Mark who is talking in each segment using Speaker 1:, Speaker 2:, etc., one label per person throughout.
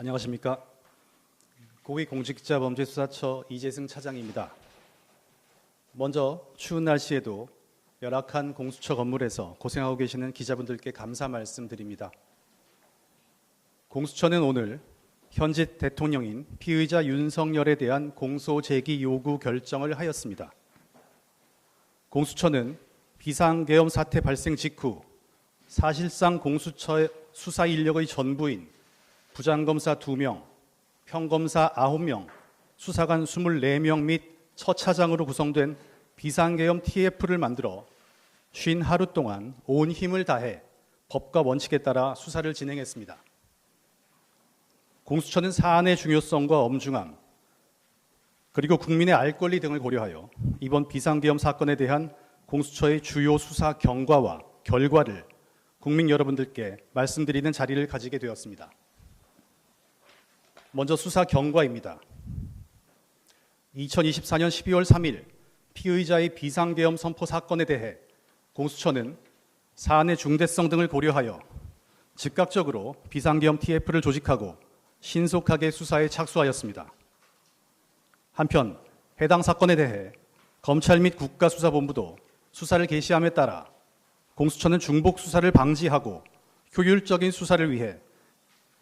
Speaker 1: 안녕하십니까. 고위공직자범죄수사처 이재승 차장입니다. 먼저 추운 날씨에도 열악한 공수처 건물에서 고생하고 계시는 기자분들께 감사 말씀드립니다. 공수처는 오늘 현직 대통령인 피의자 윤석열에 대한 공소 제기 요구 결정을 하였습니다. 공수처는 비상계엄 사태 발생 직후 사실상 공수처의 수사 인력의 전부인 부장검사 2명, 평검사 9명, 수사관 24명 및 처차장으로 구성된 비상계엄 TF를 만들어 쉰 하루 동안 온 힘을 다해 법과 원칙에 따라 수사를 진행했습니다. 공수처는 사안의 중요성과 엄중함, 그리고 국민의 알 권리 등을 고려하여 이번 비상계엄 사건에 대한 공수처의 주요 수사 경과와 결과를 국민 여러분들께 말씀드리는 자리를 가지게 되었습니다. 먼저 수사 경과입니다. 2024년 12월 3일 피의자의 비상계엄 선포 사건에 대해 공수처는 사안의 중대성 등을 고려하여 즉각적으로 비상계엄 TF를 조직하고 신속하게 수사에 착수하였습니다. 한편 해당 사건에 대해 검찰 및 국가수사본부도 수사를 개시함에 따라 공수처는 중복 수사를 방지하고 효율적인 수사를 위해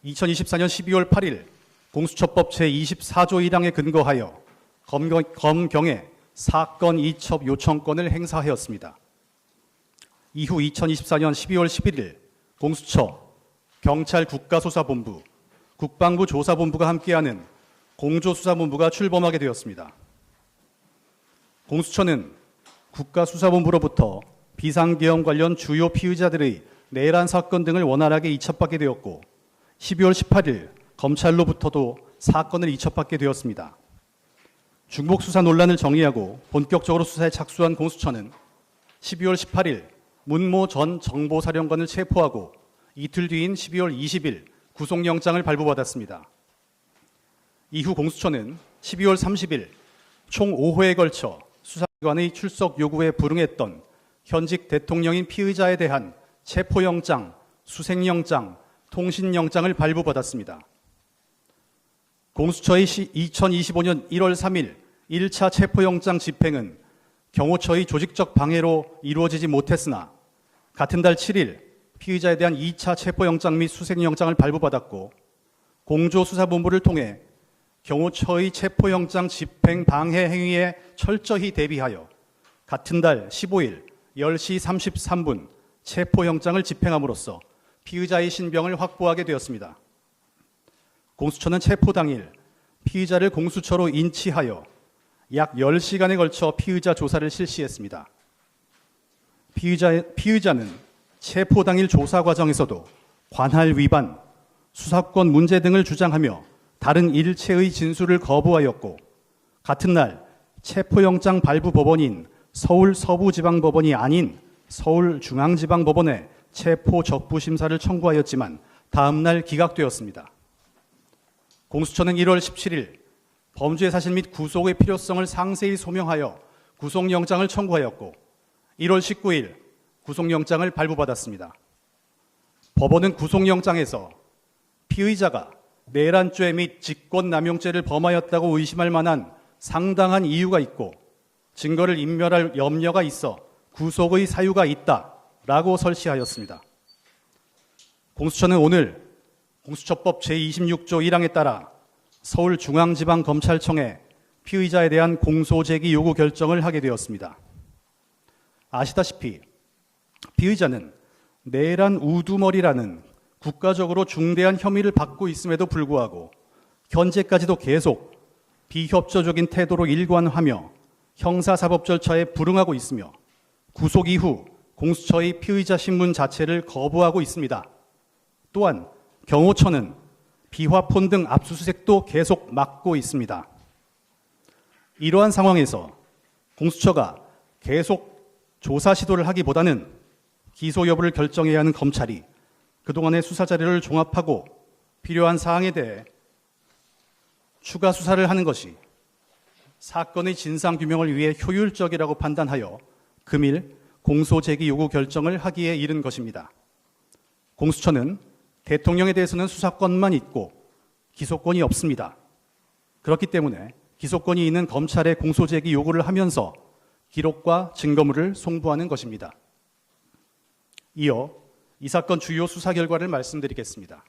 Speaker 1: 2024년 12월 8일 공수처법 제24조 1항에 근거하여 검경, 검경에 사건 이첩 요청권을 행사하였습니다. 이후 2024년 12월 11일 공수처, 경찰 국가수사본부, 국방부 조사본부가 함께하는 공조수사본부가 출범하게 되었습니다. 공수처는 국가수사본부로부터 비상계엄 관련 주요 피의자들의 내란 사건 등을 원활하게 이첩받게 되었고 12월 18일 검찰로부터도 사건을 이첩받게 되었습니다. 중복 수사 논란을 정리하고 본격적으로 수사에 착수한 공수처는 12월 18일 문모 전 정보사령관을 체포하고 이틀 뒤인 12월 20일 구속영장을 발부받았습니다. 이후 공수처는 12월 30일 총 5회에 걸쳐 수사기관의 출석 요구에 불응했던 현직 대통령인 피의자에 대한 체포영장, 수색영장, 통신영장을 발부받았습니다. 공수처의 2025년 1월 3일 1차 체포영장 집행은 경호처의 조직적 방해로 이루어지지 못했으나 같은 달 7일 피의자에 대한 2차 체포영장 및 수색영장을 발부받았고 공조수사본부를 통해 경호처의 체포영장 집행 방해 행위에 철저히 대비하여 같은 달 15일 10시 33분 체포영장을 집행함으로써 피의자의 신병을 확보하게 되었습니다. 공수처는 체포 당일 피의자를 공수처로 인치하여 약 10시간에 걸쳐 피의자 조사를 실시했습니다. 피의자, 피의자는 체포 당일 조사 과정에서도 관할 위반, 수사권 문제 등을 주장하며 다른 일체의 진술을 거부하였고 같은 날 체포영장 발부 법원인 서울 서부지방법원이 아닌 서울중앙지방법원에 체포 적부 심사를 청구하였지만 다음 날 기각되었습니다. 공수처는 1월 17일 범죄 사실 및 구속의 필요성을 상세히 소명하여 구속영장을 청구하였고 1월 19일 구속영장을 발부받았습니다. 법원은 구속영장에서 피의자가 내란죄 및 직권남용죄를 범하였다고 의심할 만한 상당한 이유가 있고 증거를 인멸할 염려가 있어 구속의 사유가 있다 라고 설치하였습니다. 공수처는 오늘 공수처법 제26조 1항에 따라 서울중앙지방검찰청에 피의자에 대한 공소제기 요구 결정을 하게 되었습니다. 아시다시피 피의자는 내란 우두머리라는 국가적으로 중대한 혐의를 받고 있음에도 불구하고 현재까지도 계속 비협조적인 태도로 일관하며 형사사법 절차에 불응하고 있으며 구속 이후 공수처의 피의자 신문 자체를 거부하고 있습니다. 또한 경호처는 비화폰 등 압수수색도 계속 막고 있습니다. 이러한 상황에서 공수처가 계속 조사 시도를 하기보다는 기소 여부를 결정해야 하는 검찰이 그동안의 수사 자료를 종합하고 필요한 사항에 대해 추가 수사를 하는 것이 사건의 진상 규명을 위해 효율적이라고 판단하여 금일 공소 제기 요구 결정을 하기에 이른 것입니다. 공수처는 대통령에 대해서는 수사권만 있고 기소권이 없습니다. 그렇기 때문에 기소권이 있는 검찰의 공소제기 요구를 하면서 기록과 증거물을 송부하는 것입니다. 이어 이 사건 주요 수사 결과를 말씀드리겠습니다.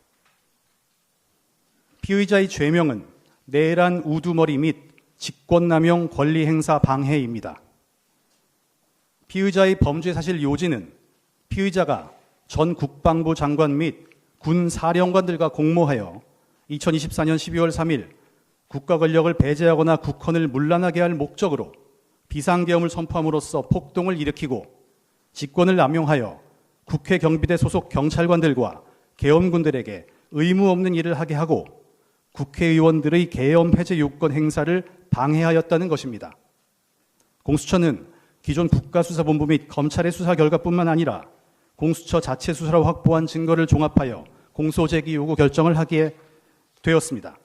Speaker 1: 피의자의 죄명은 내란 우두머리 및 직권남용 권리행사 방해입니다. 피의자의 범죄 사실 요지는 피의자가 전 국방부 장관 및 군 사령관들과 공모하여 2024년 12월 3일 국가 권력을 배제하거나 국헌을 문란하게 할 목적으로 비상계엄을 선포함으로써 폭동을 일으키고 직권을 남용하여 국회 경비대 소속 경찰관들과 계엄군들에게 의무 없는 일을 하게 하고 국회의원들의 계엄 해제 요건 행사를 방해하였다는 것입니다. 공수처는 기존 국가수사본부 및 검찰의 수사 결과뿐만 아니라 공수처 자체 수사로 확보한 증거를 종합하여 공소 제기 요구 결정을 하게 되었습니다.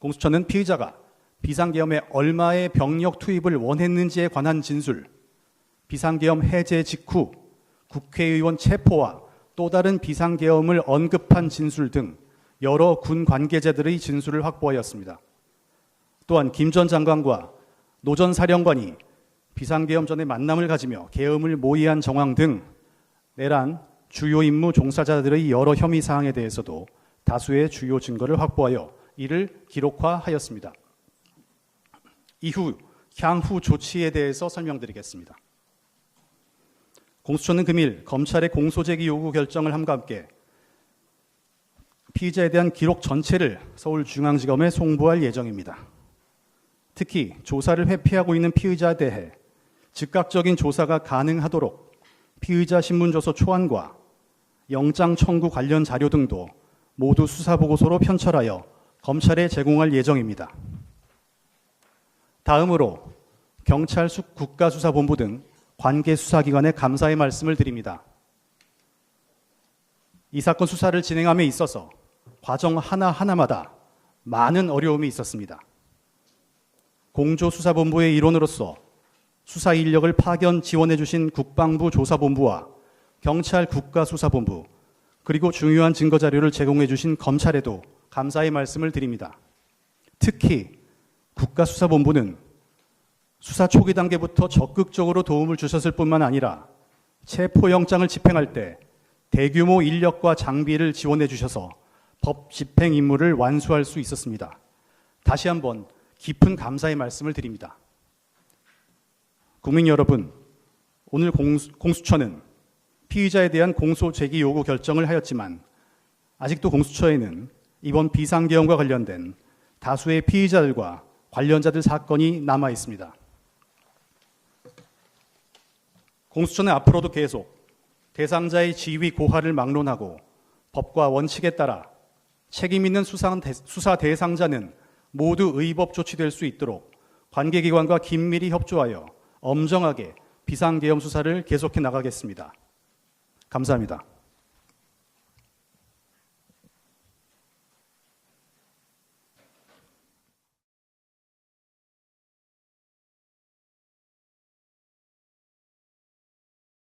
Speaker 1: 공수처는 피의자가 비상계엄에 얼마의 병력 투입을 원했는지에 관한 진술, 비상계엄 해제 직후 국회의원 체포와 또 다른 비상계엄을 언급한 진술 등 여러 군 관계자들의 진술을 확보하였습니다. 또한 김 전 장관과 노 전 사령관이 비상계엄 전에 만남을 가지며 계엄을 모의한 정황 등 내란 주요 임무 종사자들의 여러 혐의 사항에 대해서도 다수의 주요 증거를 확보하여 이를 기록화하였습니다. 이후 향후 조치에 대해서 설명드리겠습니다. 공수처는 금일 검찰의 공소제기 요구 결정을 함과 함께 피의자에 대한 기록 전체를 서울중앙지검에 송부할 예정입니다. 특히 조사를 회피하고 있는 피의자에 대해 즉각적인 조사가 가능하도록 피의자 신문조서 초안과 영장 청구 관련 자료 등도 모두 수사보고서로 편철하여 검찰에 제공할 예정입니다. 다음으로 경찰 국가수사본부 등 관계 수사기관에 감사의 말씀을 드립니다. 이 사건 수사를 진행함에 있어서 과정 하나하나마다 많은 어려움이 있었습니다. 공조수사본부의 일원으로서 수사 인력을 파견 지원해 주신 국방부 조사본부와 경찰 국가수사본부 그리고 중요한 증거 자료를 제공해 주신 검찰에도 감사의 말씀을 드립니다. 특히 국가수사본부는 수사 초기 단계부터 적극적으로 도움을 주셨을 뿐만 아니라 체포영장을 집행할 때 대규모 인력과 장비를 지원해 주셔서 법 집행 임무를 완수할 수 있었습니다. 다시 한번 깊은 감사의 말씀을 드립니다. 국민 여러분, 오늘 공수, 공수처는 피의자에 대한 공소 제기 요구 결정을 하였지만 아직도 공수처에는 이번 비상계엄과 관련된 다수의 피의자들과 관련자들 사건이 남아 있습니다. 공수처는 앞으로도 계속 대상자의 지위 고하를 막론하고 법과 원칙에 따라 책임 있는 수사 대상자는 모두 의법 조치될 수 있도록 관계기관과 긴밀히 협조하여 엄정하게 비상계엄 수사를 계속해 나가겠습니다. 감사합니다.